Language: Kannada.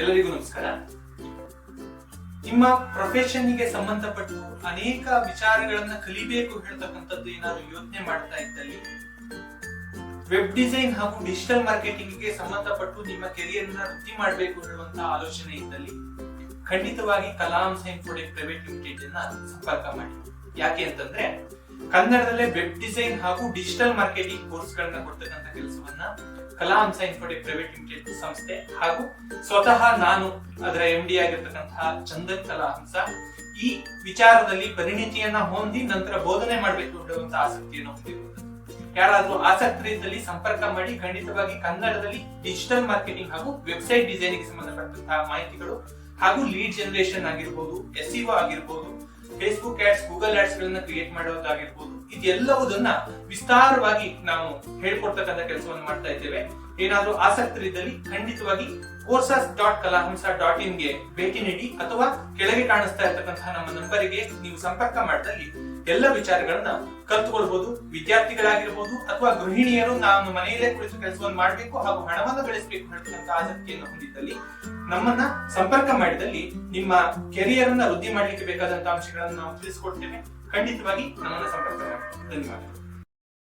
ಎಲ್ಲರಿಗೂ ನಮಸ್ಕಾರ. ನಿಮ್ಮ ಪ್ರೊಫೆಷನ್ಗೆ ಸಂಬಂಧಪಟ್ಟು ಅನೇಕ ವಿಚಾರಗಳನ್ನ ಕಲಿಬೇಕು ಹೇಳ್ತಕ್ಕಂಥದ್ದು ಏನಾದ್ರು ಯೋಚನೆ ಮಾಡ್ತಾ ಇದ್ದಲ್ಲಿ ವೆಬ್ ಡಿಸೈನ್ ಹಾಗೂ ಡಿಜಿಟಲ್ ಮಾರ್ಕೆಟಿಂಗ್ಗೆ ಸಂಬಂಧಪಟ್ಟು ನಿಮ್ಮ ಕೆರಿಯರ್ನ ವೃದ್ಧಿ ಮಾಡಬೇಕು ಹೇಳುವಂತಹ ಆಲೋಚನೆ ಇದ್ದಲ್ಲಿ, ಖಂಡಿತವಾಗಿ Kalam sign product private limited ಅನ್ನ ಸಂಪರ್ಕ ಮಾಡಿ. ಯಾಕೆ ಅಂತಂದ್ರೆ ಕನ್ನಡದಲ್ಲೇ ವೆಬ್ ಡಿಸೈನ್ ಹಾಗೂ ಡಿಜಿಟಲ್ ಮಾರ್ಕೆಟಿಂಗ್ ಕೋರ್ಸ್ ಗಳನ್ನ ಕೊಡ್ತಕ್ಕಂಥ ಕೆಲಸವನ್ನ ಕಲಾ ಅಂಶ ಇನ್ಫೋಟೆಕ್ ಪ್ರೈವೇಟ್ ಲಿಮಿಟೆಡ್ ಸಂಸ್ಥೆ ಹಾಗೂ ಸ್ವತಃ ನಾನು ಅದರ ಎಂ ಡಿ ಆಗಿರ್ತಕ್ಕಂತಹ ಚಂದನ್ ಕಲಾ ಹಂಸ ಈ ವಿಚಾರದಲ್ಲಿ ಪರಿಣಿತಿಯನ್ನ ಹೊಂದಿ ನಂತರ ಬೋಧನೆ ಮಾಡಬೇಕು ಅನ್ನುವಂತ ಆಸಕ್ತಿಯನ್ನು ಹೊಂದಿರುವುದು ಯಾರಾದ್ರೂ ಆಸಕ್ತರಿದ್ದಲ್ಲಿ ಸಂಪರ್ಕ ಮಾಡಿ ಖಂಡಿತವಾಗಿ ಕನ್ನಡದಲ್ಲಿ ಡಿಜಿಟಲ್ ಮಾರ್ಕೆಟಿಂಗ್ ಹಾಗೂ ವೆಬ್ಸೈಟ್ ಡಿಸೈನಿಂಗ್ ಸಂಬಂಧಪಟ್ಟಂತಹ ಮಾಹಿತಿಗಳು ಹಾಗೂ ಲೀಡ್ ಜನರೇಷನ್ ಆಗಿರ್ಬೋದು ಎಸ್ ಆಗಿರ್ಬೋದು ಫೇಸ್ಬುಕ್ ಆಡ್ಸ್ ಗೂಗಲ್ ಆಡ್ಸ್ ಗಳನ್ನ ಕ್ರಿಯೇಟ್ ಮಾಡೋದಾಗಿರ್ಬೋದು, ಇದೆಲ್ಲವುದನ್ನ ವಿಸ್ತಾರವಾಗಿ ನಾವು ಹೇಳ್ಕೊಡ್ತಕ್ಕಂಥ ಕೆಲಸವನ್ನು ಮಾಡ್ತಾ ಇದ್ದೇವೆ. ಏನಾದ್ರೂ ಆಸಕ್ತರಿದ್ದಲ್ಲಿ ಖಂಡಿತವಾಗಿ ಕೋರ್ಸಸ್ ಡಾಟ್ ಕಲಾಹಂಸ ಡಾಟ್ ಇನ್ಗೆ ಭೇಟಿ ನೀಡಿ ಅಥವಾ ಕೆಳಗೆ ಕಾಣಿಸ್ತಾ ಇರತಕ್ಕಂತಹ ನಮ್ಮ ನಂಬರಿಗೆ ನೀವು ಸಂಪರ್ಕ ಮಾಡಿದಲ್ಲಿ ಎಲ್ಲ ವಿಚಾರಗಳನ್ನ ಕಲ್ತುಕೊಳ್ಬಹುದು ವಿದ್ಯಾರ್ಥಿಗಳಾಗಿರ್ಬೋದು ಅಥವಾ ಗೃಹಿಣಿಯರು ನಾನು ಮನೆಯಲ್ಲೇ ಕುಳಿತು ಕೆಲಸವನ್ನು ಮಾಡಬೇಕು ಹಾಗೂ ಹಣವನ್ನು ಗಳಿಸಬೇಕು ಅಂತ ಆಸಕ್ತಿಯನ್ನು ಹೊಂದಿದ್ದಲ್ಲಿ ನಮ್ಮನ್ನ ಸಂಪರ್ಕ ಮಾಡಿದಲ್ಲಿ ನಿಮ್ಮ ಕೆರಿಯರ್ ಅನ್ನ ವೃದ್ಧಿ ಮಾಡಲಿಕ್ಕೆ ಬೇಕಾದಂತಹ ಅಂಶಗಳನ್ನು ನಾವು ತಿಳಿಸ್ಕೊಡ್ತೇವೆ. ಖಂಡಿತವಾಗಿ ನಮ್ಮನ್ನ ಸಂಪರ್ಕ ಮಾಡಿ. ಧನ್ಯವಾದಗಳು.